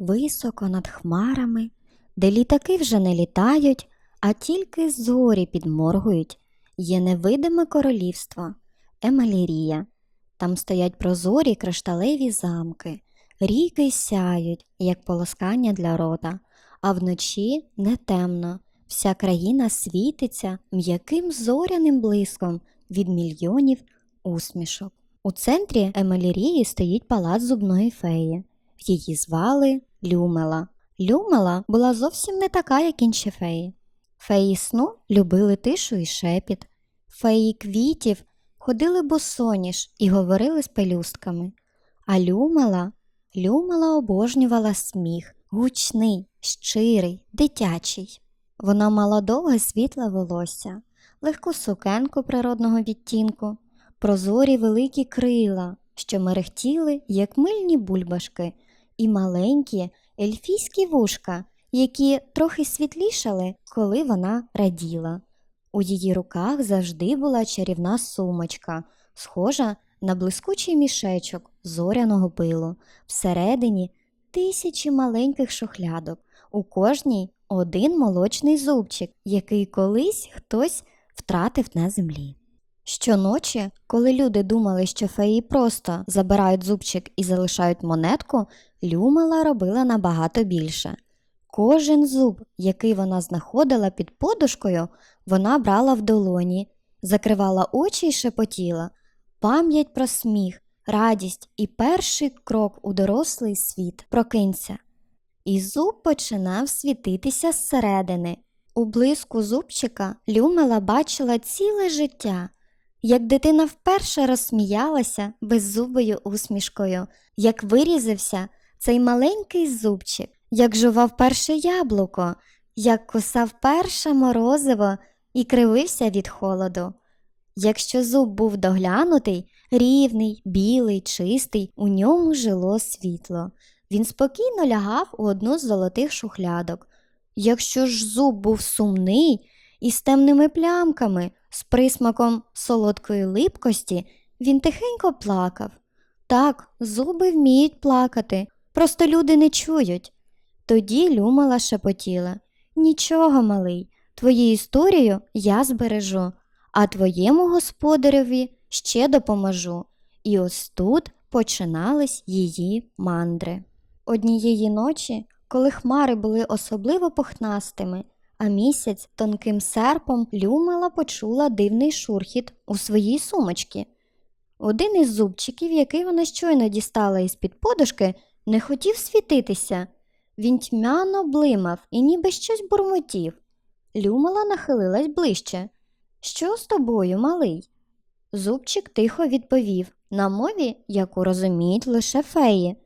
високо над хмарами, де літаки вже не літають, а тільки зорі підморгують, є невидиме королівство Емалірія. Там стоять прозорі кришталеві замки, ріки сяють, як полоскання для рота, а вночі не темно. Вся країна світиться м'яким зоряним блиском від мільйонів усмішок. У центрі Емалірії стоїть палац зубної феї. Її звали Люмела. Люмела була зовсім не така, як інші феї. Феї сну любили тишу і шепіт. Феї квітів ходили босоніж і говорили з пелюстками. А Люмела, Люмела обожнювала сміх, гучний, щирий, дитячий. Вона мала довге світле волосся, легку сукенку природного відтінку, прозорі великі крила, що мерехтіли, як мильні бульбашки, і маленькі ельфійські вушка, які трохи світлішали, коли вона раділа. У її руках завжди була чарівна сумочка, схожа на блискучий мішечок зоряного пилу. Всередині тисячі маленьких шухлядок, у кожній один молочний зубчик, який колись хтось втратив на землі. Щоночі, коли люди думали, що феї просто забирають зубчик і залишають монетку, Люмела робила набагато більше. Кожен зуб, який вона знаходила під подушкою, вона брала в долоні, закривала очі й шепотіла. Пам'ять про сміх, радість і перший крок у дорослий світ прокинься. І зуб починав світитися зсередини. У блиску зубчика Люмела бачила ціле життя, як дитина вперше розсміялася беззубою усмішкою, як вирізався цей маленький зубчик, як жував перше яблуко, як кусав перше морозиво і кривився від холоду. Якщо зуб був доглянутий, рівний, білий, чистий, у ньому жило світло. Він спокійно лягав у одну з золотих шухлядок. Якщо ж зуб був сумний і з темними плямками, з присмаком солодкої липкості, він тихенько плакав. Так, зуби вміють плакати, просто люди не чують. Тоді Люмала шепотіла Нічого, малий, твою історію я збережу, а твоєму господареві ще допоможу. І ось тут починались її мандри. Однієї ночі, коли хмари були особливо пухнастими, а місяць тонким серпом Люмала почула дивний шурхіт у своїй сумочці. Один із зубчиків, який вона щойно дістала із під подушки, не хотів світитися. Він тьмяно блимав і ніби щось бурмотів. Люмала нахилилась ближче. Що з тобою, малий? Зубчик тихо відповів на мові, яку розуміють лише феї.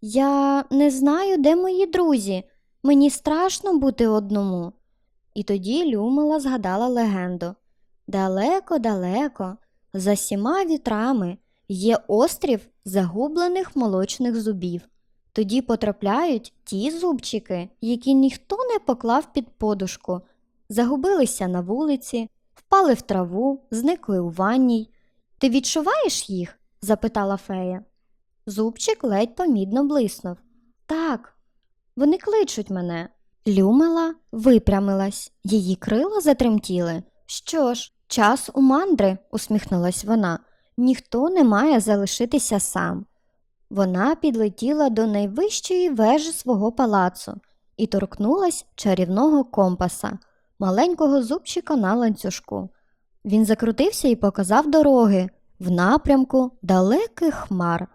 Я не знаю, де мої друзі. Мені страшно бути одному. І тоді Люмила згадала легенду. Далеко-далеко, за сіма вітрами, є острів загублених молочних зубів. Тоді потрапляють ті зубчики, які ніхто не поклав під подушку, загубилися на вулиці, впали в траву, зникли у ванній. Ти відчуваєш їх? запитала фея. Зубчик ледь помідно блиснув. Так, вони кличуть мене. Люмила випрямилась, її крила затремтіли. Що ж, час у мандри, усміхнулась вона. Ніхто не має залишитися сам. Вона підлетіла до найвищої вежі свого палацу і торкнулась чарівного компаса, маленького зубчика на ланцюжку. Він закрутився і показав дороги в напрямку далеких хмар.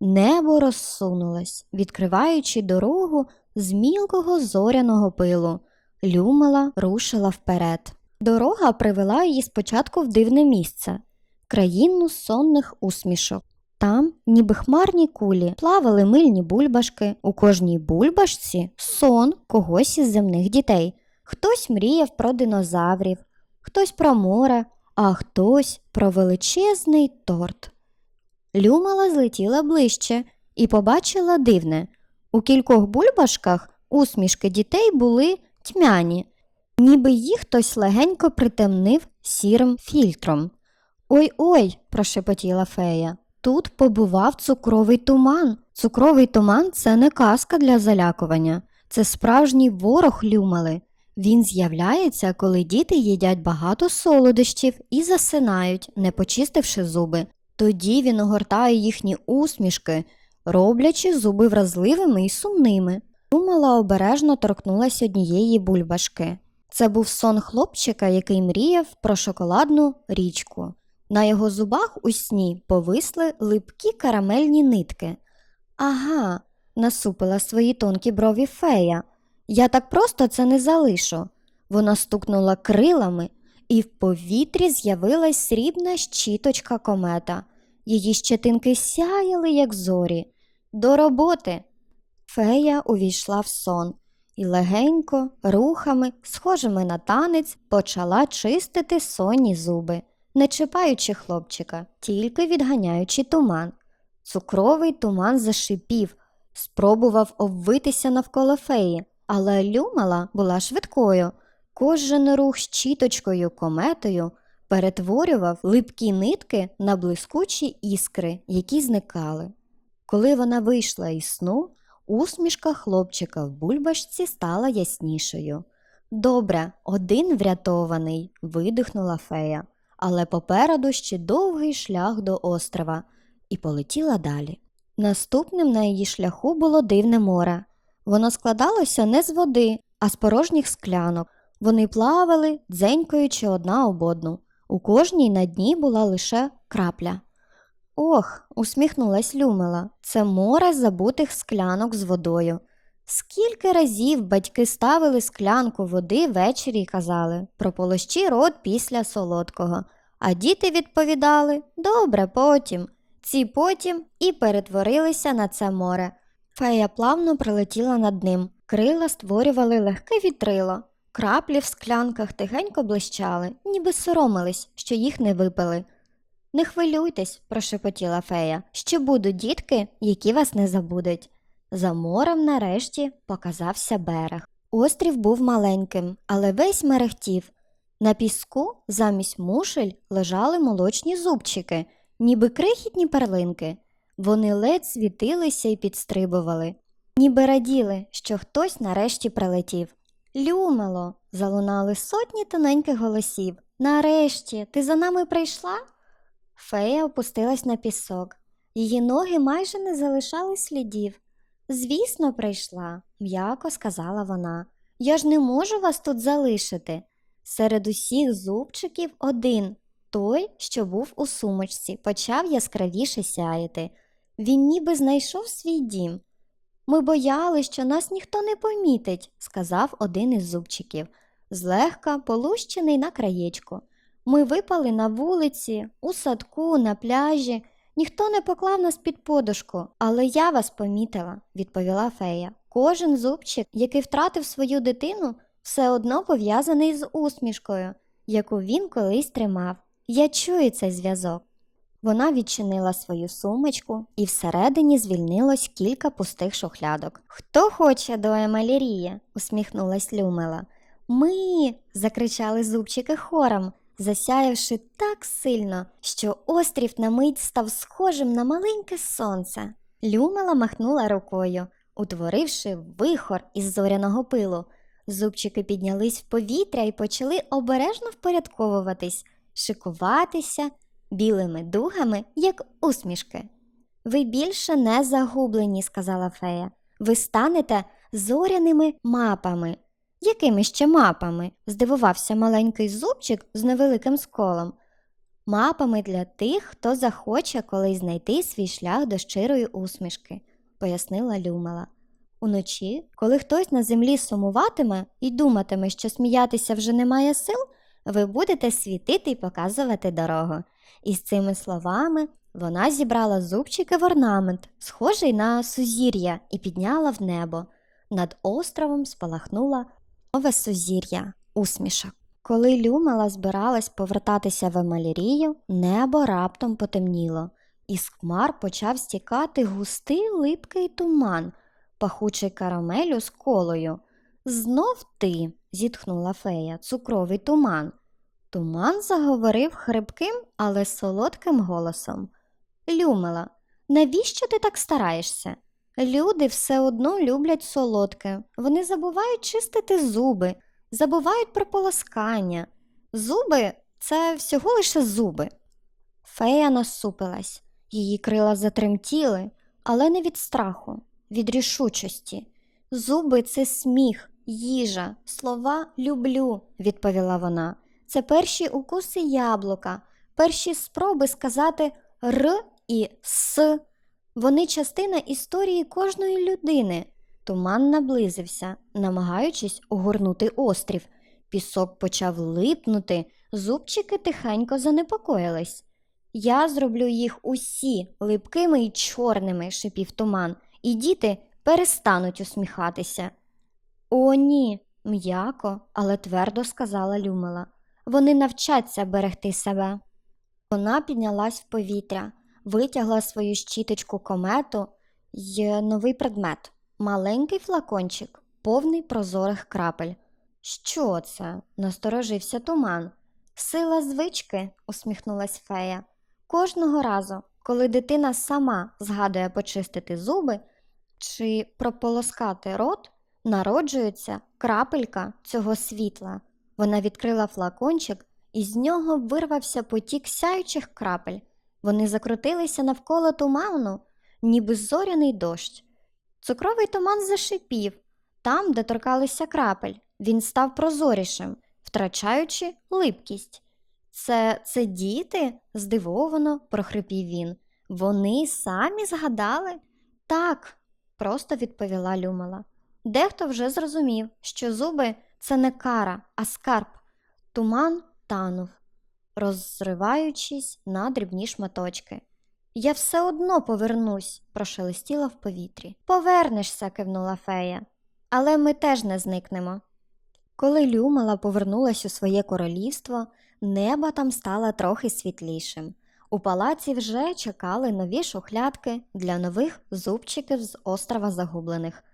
Небо розсунулось, відкриваючи дорогу з мілкого зоряного пилу. Люмила рушила вперед. Дорога привела її спочатку в дивне місце країну сонних усмішок. Там, ніби хмарні кулі, плавали мильні бульбашки. У кожній бульбашці сон когось із земних дітей. Хтось мріяв про динозаврів, хтось про море, а хтось про величезний торт. Люмала злетіла ближче і побачила дивне. У кількох бульбашках усмішки дітей були тьмяні, ніби їх хтось легенько притемнив сірим фільтром. Ой ой, прошепотіла фея. тут побував цукровий туман. Цукровий туман це не казка для залякування, це справжній ворог люмали. Він з'являється, коли діти їдять багато солодощів і засинають, не почистивши зуби. Тоді він огортає їхні усмішки, роблячи зуби вразливими і сумними. Люмала обережно торкнулась однієї бульбашки. Це був сон хлопчика, який мріяв про шоколадну річку. На його зубах у сні повисли липкі карамельні нитки. Ага, насупила свої тонкі брові фея. Я так просто це не залишу. Вона стукнула крилами, і в повітрі з'явилась срібна щіточка комета. Її щетинки сяяли, як зорі. До роботи. Фея увійшла в сон і легенько, рухами, схожими на танець, почала чистити сонні зуби, не чіпаючи хлопчика, тільки відганяючи туман. Цукровий туман зашипів, спробував обвитися навколо феї, але люмала була швидкою. Кожен рух щіточкою кометою перетворював липкі нитки на блискучі іскри, які зникали. Коли вона вийшла із сну, усмішка хлопчика в бульбашці стала яснішою. Добре, один врятований, видихнула фея, але попереду ще довгий шлях до острова, і полетіла далі. Наступним на її шляху було дивне море. Воно складалося не з води, а з порожніх склянок. Вони плавали, дзенькаючи одна об одну. У кожній на дні була лише крапля. Ох, усміхнулась Люмила, це море забутих склянок з водою. Скільки разів батьки ставили склянку води ввечері і казали прополощи рот після солодкого, а діти відповідали добре потім. Ці потім і перетворилися на це море. Фея плавно прилетіла над ним, крила створювали легке вітрило. Краплі в склянках тихенько блищали, ніби соромились, що їх не випили. Не хвилюйтесь, прошепотіла фея, ще будуть дітки, які вас не забудуть. За морем нарешті показався берег. Острів був маленьким, але весь мерехтів. На піску замість мушель лежали молочні зубчики, ніби крихітні перлинки. Вони ледь світилися і підстрибували, ніби раділи, що хтось нарешті прилетів. Люмело, залунали сотні тоненьких голосів. Нарешті, ти за нами прийшла? Фея опустилась на пісок. Її ноги майже не залишали слідів. Звісно, прийшла, м'яко сказала вона. Я ж не можу вас тут залишити. Серед усіх зубчиків один, той, що був у сумочці, почав яскравіше сяяти. Він ніби знайшов свій дім. Ми боялись, що нас ніхто не помітить, сказав один із зубчиків, злегка полущений на краєчку. Ми випали на вулиці, у садку, на пляжі. Ніхто не поклав нас під подушку, але я вас помітила, відповіла фея. Кожен зубчик, який втратив свою дитину, все одно пов'язаний з усмішкою, яку він колись тримав. Я чую цей зв'язок. Вона відчинила свою сумочку, і всередині звільнилось кілька пустих шухлядок. Хто хоче до Емалірії? усміхнулась Люмила. Ми. закричали зубчики хором, засяявши так сильно, що острів на мить став схожим на маленьке сонце. Люмила махнула рукою, утворивши вихор із зоряного пилу. Зубчики піднялись в повітря і почали обережно впорядковуватись, шикуватися білими дугами, як усмішки. Ви більше не загублені, сказала фея. Ви станете зоряними мапами. Якими ще мапами? здивувався маленький зубчик з невеликим сколом. Мапами для тих, хто захоче колись знайти свій шлях до щирої усмішки, пояснила Люмала. Уночі, коли хтось на землі сумуватиме і думатиме, що сміятися вже немає сил, ви будете світити і показувати дорогу. І з цими словами вона зібрала зубчики в орнамент, схожий на сузір'я, і підняла в небо. Над островом спалахнула нове сузір'я, усмішок. Коли Люмала збиралась повертатися в Емалірію, небо раптом потемніло, і з хмар почав стікати густий липкий туман, пахучий карамелю з колою. Знов ти, зітхнула фея, цукровий туман. Туман заговорив хрипким, але солодким голосом. Люмила, навіщо ти так стараєшся? Люди все одно люблять солодке. Вони забувають чистити зуби, забувають про полоскання. Зуби це всього лише зуби. Фея насупилась, її крила затремтіли, але не від страху, від рішучості. Зуби це сміх, їжа, слова люблю, відповіла вона. Це перші укуси яблука, перші спроби сказати р і с. Вони частина історії кожної людини. Туман наблизився, намагаючись огорнути острів. Пісок почав липнути, зубчики тихенько занепокоїлись. Я зроблю їх усі липкими і чорними, шипів туман, і діти перестануть усміхатися. О, ні, м'яко, але твердо сказала Люмила. Вони навчаться берегти себе. Вона піднялась в повітря, витягла свою щіточку комету й новий предмет маленький флакончик, повний прозорих крапель. Що це? насторожився туман. Сила звички, усміхнулась фея. Кожного разу, коли дитина сама згадує почистити зуби чи прополоскати рот, народжується крапелька цього світла. Вона відкрила флакончик, і з нього вирвався потік сяючих крапель. Вони закрутилися навколо туману, ніби зоряний дощ. Цукровий туман зашипів. Там, де торкалися крапель, він став прозорішим, втрачаючи липкість. Це це діти? здивовано прохрипів він. Вони самі згадали? Так, просто відповіла Люмила. Дехто вже зрозумів, що зуби це не кара, а скарб. Туман танув, розриваючись на дрібні шматочки. Я все одно повернусь, прошелестіла в повітрі. Повернешся, кивнула фея, але ми теж не зникнемо. Коли Люмала повернулась у своє королівство, небо там стало трохи світлішим. У палаці вже чекали нові шухлядки для нових зубчиків з острова загублених.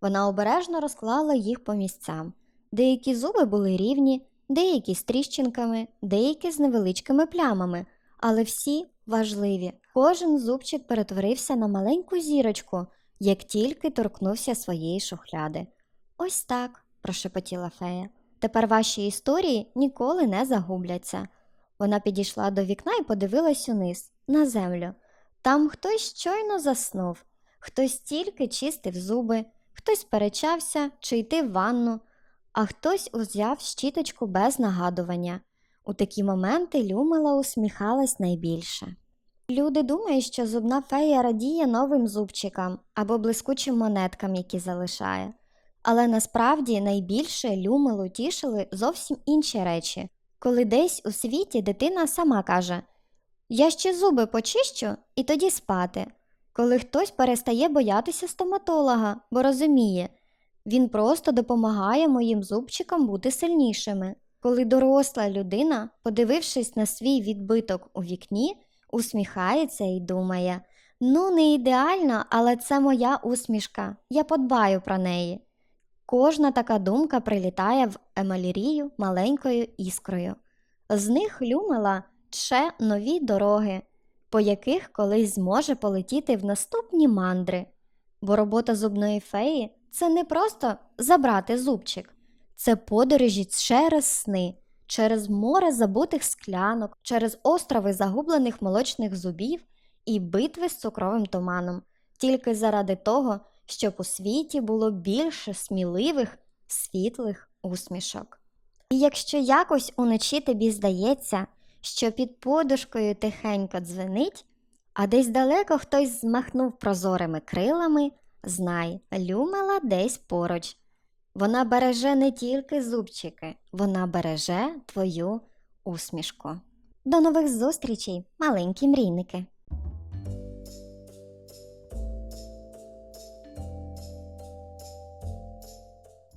Вона обережно розклала їх по місцям. Деякі зуби були рівні, деякі з тріщинками, деякі з невеличкими плямами, але всі важливі. Кожен зубчик перетворився на маленьку зірочку, як тільки торкнувся своєї шухляди. Ось так, прошепотіла фея. Тепер ваші історії ніколи не загубляться. Вона підійшла до вікна і подивилась униз, на землю. Там хтось щойно заснув, хтось тільки чистив зуби, хтось перечався чи йти в ванну, а хтось узяв щіточку без нагадування. У такі моменти Люмила усміхалась найбільше. Люди думають, що зубна фея радіє новим зубчикам або блискучим монеткам, які залишає. Але насправді найбільше Люмилу тішили зовсім інші речі, коли десь у світі дитина сама каже Я ще зуби почищу і тоді спати. Коли хтось перестає боятися стоматолога, бо розуміє, він просто допомагає моїм зубчикам бути сильнішими. Коли доросла людина, подивившись на свій відбиток у вікні, усміхається і думає Ну, не ідеально, але це моя усмішка, я подбаю про неї. Кожна така думка прилітає в емалірію маленькою іскрою. З них люмила ще нові дороги, по яких колись зможе полетіти в наступні мандри. Бо робота зубної феї це не просто забрати зубчик, це подорожі через сни, через море забутих склянок, через острови загублених молочних зубів і битви з цукровим туманом, тільки заради того, щоб у світі було більше сміливих, світлих усмішок. І якщо якось уночі тобі здається, що під подушкою тихенько дзвенить, а десь далеко хтось змахнув прозорими крилами, знай, Люмела десь поруч. Вона береже не тільки зубчики, вона береже твою усмішку. До нових зустрічей, маленькі мрійники!